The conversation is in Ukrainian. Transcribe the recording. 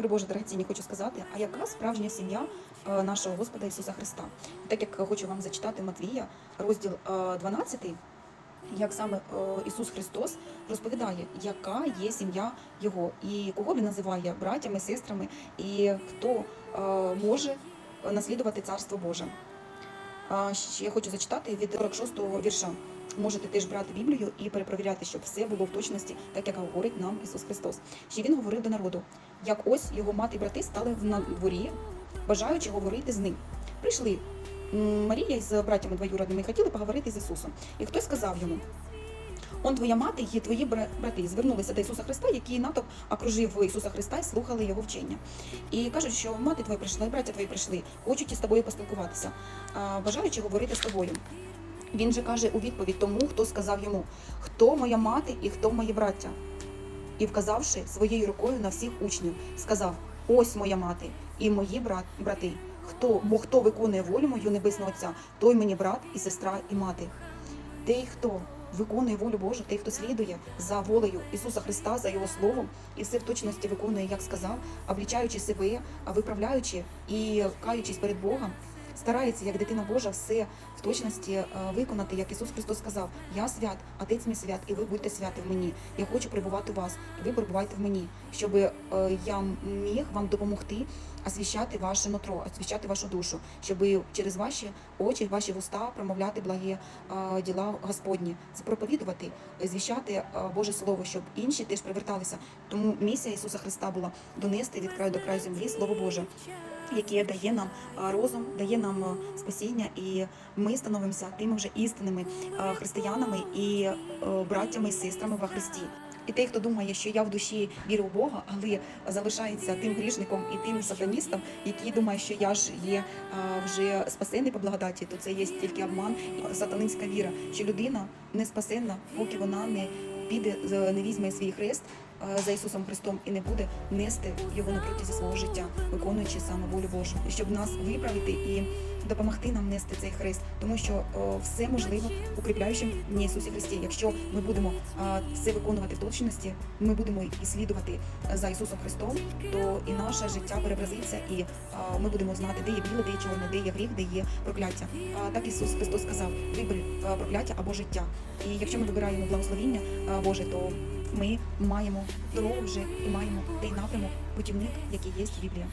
Любі Боже, дорогоцінні, хочу сказати, а яка справжня сім'я е, нашого Господа Ісуса Христа? Так як хочу вам зачитати Матвія, розділ е, 12, як саме е, Ісус Христос розповідає, яка є сім'я Його, і кого він називає братями, сестрами, і хто е, може наслідувати Царство Боже. Ще хочу зачитати від 46-го вірша. Можете теж брати Біблію і перепровіряти, щоб все було в точності, так як говорить нам Ісус Христос. Ще він говорив до народу, як ось його мати і брати стали на дворі, бажаючи говорити з ним. Прийшли Марія з братями двоюродними хотіли поговорити з Ісусом. І хтось сказав йому: Он твоя мати і твої брати звернулися до Ісуса Христа, який натовп окружив Ісуса Христа і слухали його вчення. І кажуть, що мати твоя прийшла, браття твої прийшли, хочуть із тобою поспілкуватися, бажаючи говорити з тобою. Він же каже у відповідь тому, хто сказав йому, хто моя мати і хто мої браття. І вказавши своєю рукою на всіх учнів, сказав: Ось моя мати і мої брат, брати. Хто, бо хто виконує волю мою небесного Отця, той мені брат і сестра, і мати. Той, хто виконує волю Божу, той, хто слідує за волею Ісуса Христа, за Його Словом, і все в точності виконує, як сказав, облічаючи себе, виправляючи і каючись перед Богом, старається, як дитина Божа, все в точності е, виконати, як Ісус Христос сказав: Я свят, Отець мій свят, і ви будьте святі в мені. Я хочу перебувати у вас, і ви перебувайте в мені, щоб е, я міг вам допомогти освіщати ваше нутро, освіщати вашу душу, щоб через ваші очі, ваші вуста промовляти благі е, діла Господні, проповідувати, звіщати Боже Слово, щоб інші теж приверталися. Тому місія Ісуса Христа була донести від краю до краю землі Слово Боже. Яке дає нам розум, дає нам а, спасіння, і ми становимося тими вже істинними християнами і е, браттями і сестрами во Христі. І той, хто думає, що я в душі вірю в Бога, але залишається тим грішником і тим сатаністом, який думає, що я ж є вже спасений по благодаті, то це є тільки обман і сатанинська віра, що людина не спасенна, поки вона не піде, не візьме свій хрест е, за Ісусом Христом і не буде нести його на протязі свого життя, виконуючи саме волю Божу, І щоб нас виправити і допомогти нам нести цей хрест, тому що е, все можливо укріпляючим в Ісусі Христі. Якщо ми будемо е, все виконувати в точності, ми будемо і слідувати за Ісусом Христом, то і наше життя переобразиться, і е, ми будемо знати, де є біле, де є чорне, де є гріх, де є прокляття. А так Ісус Христос сказав: вибери е, прокляття або життя. І якщо ми вибираємо благословіння е, Боже, то ми маємо дорогу вже і маємо той напрямок, путівник, який є в Біблії.